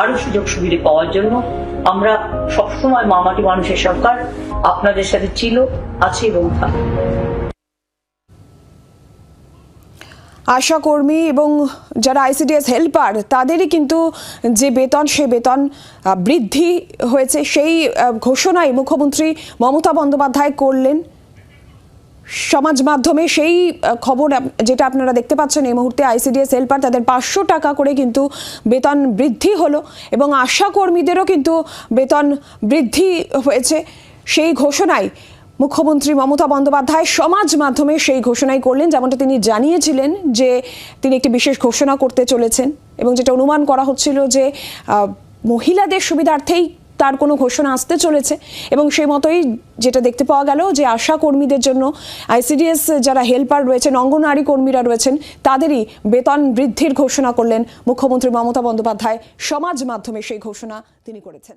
আরও সুযোগ সুবিধা পাওয়ার জন্য। আমরা সবসময় মামাটি মানুষের সরকার আপনাদের সাথে ছিল, আছে এবং থাকবে আশা কর্মী এবং যারা আইসিডিএস হেল্পার তাদেরই কিন্তু যে বেতন, সে বেতন বৃদ্ধি হয়েছে। সেই ঘোষণাই মুখ্যমন্ত্রী মমতা বন্দ্যোপাধ্যায় করলেন। সমাজ মাধ্যমে সেই খবর যেটা আপনারা দেখতে পাচ্ছেন, এই মুহূর্তে আইসিডিএস হেল্পার তাদের পাঁচশো টাকা করে কিন্তু বেতন বৃদ্ধি হলো এবং আশা কর্মীদেরও কিন্তু বেতন বৃদ্ধি হয়েছে। সেই ঘোষণায় মুখ্যমন্ত্রী মমতা বন্দ্যোপাধ্যায় সমাজ মাধ্যমে সেই ঘোষণাই করলেন, যেমনটা তিনি জানিয়েছিলেন যে তিনি একটি বিশেষ ঘোষণা করতে চলেছেন এবং যেটা অনুমান করা হচ্ছিল যে মহিলাদের সুবিধার্থেই তার কোনো ঘোষণা আসতে চলেছে। এবং সেই মতোই যেটা দেখতে পাওয়া গেল যে আশা কর্মীদের জন্য আইসিডিএস যারা হেল্পার রয়েছেন অঙ্গনারী কর্মীরা রয়েছেন, তাদেরই বেতন বৃদ্ধির ঘোষণা করলেন মুখ্যমন্ত্রী মমতা বন্দ্যোপাধ্যায়। সমাজ মাধ্যমে সেই ঘোষণা তিনি করেছেন।